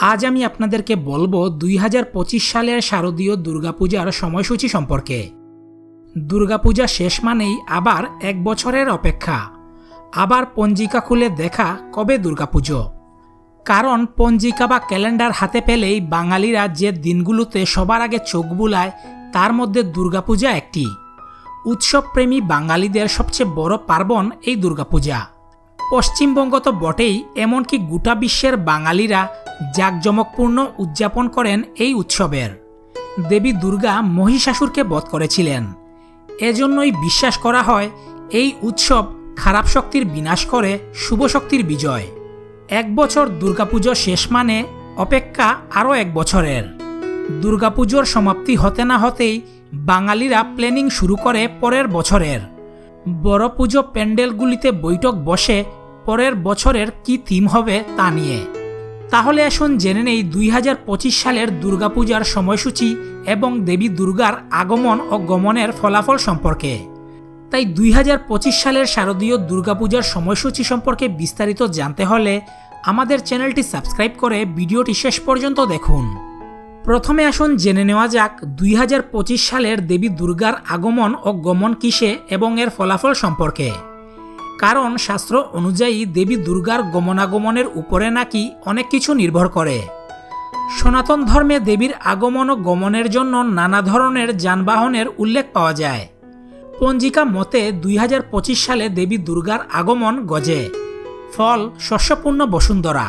আজ আমি আপনাদেরকে বলব দুই হাজার পঁচিশ সালের শারদীয় দুর্গাপূজার সময়সূচি সম্পর্কে। দুর্গাপূজা শেষ মানেই আবার এক বছরের অপেক্ষা। আবার পঞ্জিকা খুলে দেখা কবে দুর্গাপুজো। কারণ পঞ্জিকা বা ক্যালেন্ডার হাতে পেলেই বাঙালিরা যে দিনগুলোতে সবার আগে চোখ বুলায়, তার মধ্যে দুর্গাপূজা একটি। উৎসবপ্রেমী বাঙালিদের সবচেয়ে বড় পার্বণ এই দুর্গাপূজা। পশ্চিমবঙ্গ তো বটেই, এমনকি গোটা বিশ্বের বাঙালিরা জাঁকজমকপূর্ণ উদযাপন করেন এই উৎসবের। দেবী দুর্গা মহিষাসুরকে বধ করেছিলেন। এজন্যই বিশ্বাস করা হয়, এই উৎসব খারাপ শক্তির বিনাশ করে শুভ শক্তির বিজয়। এক বছর দুর্গাপুজো শেষ মানে অপেক্ষা আরও এক বছরের। দুর্গাপুজোর সমাপ্তি হতে না হতেই বাঙালিরা প্ল্যানিং শুরু করে পরের বছরের। বড় পুজো প্যান্ডেলগুলিতে বৈঠক বসে পরের বছরের কি থিম হবে তা নিয়ে। তাহলে আসুন জেনে নেই দুই হাজার পঁচিশ সালের দুর্গাপূজার সময়সূচি এবং দেবী দুর্গার আগমন ও গমনের ফলাফল সম্পর্কে। তাই দুই হাজার পঁচিশ সালের শারদীয় দুর্গাপূজার সময়সূচি সম্পর্কে বিস্তারিত জানতে হলে আমাদের চ্যানেলটি সাবস্ক্রাইব করে ভিডিওটি শেষ পর্যন্ত দেখুন। প্রথমে আসুন জেনে নেওয়া যাক দুই হাজার পঁচিশ সালের দেবী দুর্গার আগমন ও গমন কিসে এবং এর ফলাফল সম্পর্কে। কারণ শাস্ত্র অনুযায়ী দেবী দুর্গার গমনাগমনের উপরে নাকি অনেক কিছু নির্ভর করে। সনাতন ধর্মে দেবীর আগমন ও গমনের জন্য নানা ধরনের যানবাহনের উল্লেখ পাওয়া যায়। পঞ্জিকা মতে দুই হাজার পঁচিশ সালে দেবী দুর্গার আগমন গজে, ফল শস্যপূর্ণ বসুন্ধরা।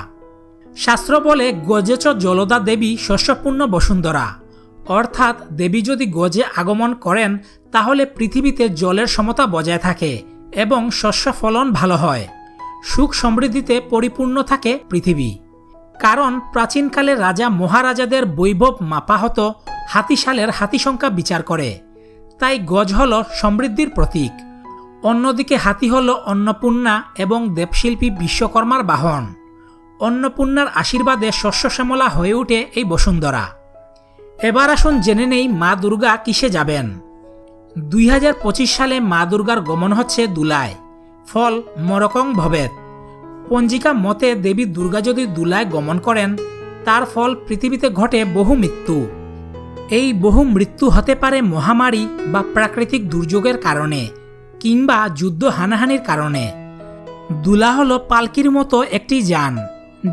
শাস্ত্র বলে গজেচ জলদা দেবী শস্যপূর্ণ বসুন্ধরা। অর্থাৎ দেবী যদি গজে আগমন করেন, তাহলে পৃথিবীতে জলের সমতা বজায় থাকে। এবং শস্য ফলন ভালো হয়। সুখ সমৃদ্ধিতে পরিপূর্ণ থাকে পৃথিবী। কারণ প্রাচীনকালে রাজা মহারাজাদের বৈভব মাপা হতো, হাতিশালের হাতি সংখ্যা বিচার করে। তাই গজ হল সমৃদ্ধির প্রতীক। অন্যদিকে হাতি হল অন্নপূর্ণা এবং দেবশিল্পী বিশ্বকর্মার বাহন। অন্নপূর্ণার আশীর্বাদে শস্য শ্যামলা হয়ে ওঠে এই বসুন্ধরা। এবার আসুন জেনে নেই মা দুর্গা কিসে যাবেন। দুই হাজার পঁচিশ সালে মা দুর্গার গমন হচ্ছে দুলায়। ফল মরকং ভবেত পঞ্জিকা মতে দেবী দুর্গা যদি দুলায় গমন করেন, তার ফল পৃথিবীতে ঘটে বহু মৃত্যু। এই বহু মৃত্যু হতে পারে মহামারী বা প্রাকৃতিক দুর্যোগের কারণে কিংবা যুদ্ধ হানাহানির কারণে। দুলা হল পালকির মতো একটি যান,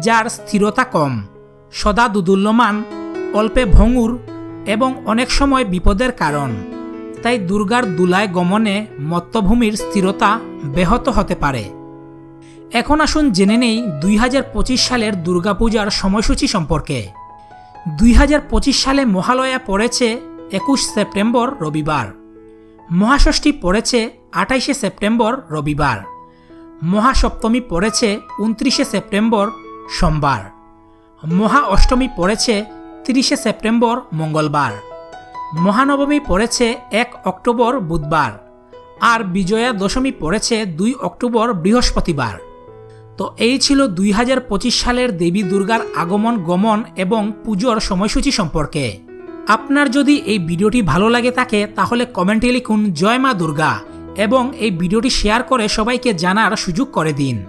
যার স্থিরতা কম। সদা দুদুল্যমান, অল্পে ভঙ্গুর এবং অনেক সময় বিপদের কারণ। তাই দুর্গার দুলায় গমনে মত্তভূমির স্থিরতা ব্যাহত হতে পারে। এখন আসুন জেনে নেই দুই হাজার পঁচিশ সালের দুর্গাপূজার সময়সূচি সম্পর্কে। দুই হাজার পঁচিশ সালে মহালয়া পড়েছে একুশ সেপ্টেম্বর রবিবার। মহাষষ্ঠী পড়েছে আঠাইশে সেপ্টেম্বর রবিবার। মহাসপ্তমী পড়েছে উনত্রিশে সেপ্টেম্বর সোমবার। মহা অষ্টমী পড়েছে তিরিশে সেপ্টেম্বর মঙ্গলবার। মহানবমী পড়েছে এক অক্টোবর বুধবার আর বিজয়া দশমী পড়েছে দুই অক্টোবর বৃহস্পতিবার। তো এই ছিল দুই হাজার পঁচিশ সালের দেবী দুর্গার আগমন, গমন এবং পুজোর সময়সূচি সম্পর্কে। আপনার যদি এই ভিডিওটি ভালো লাগে থাকে, তাহলে কমেন্টে লিখুন, জয় মা দুর্গা এবং এই ভিডিওটি শেয়ার করে সবাইকে জানার সুযোগ করে দিন।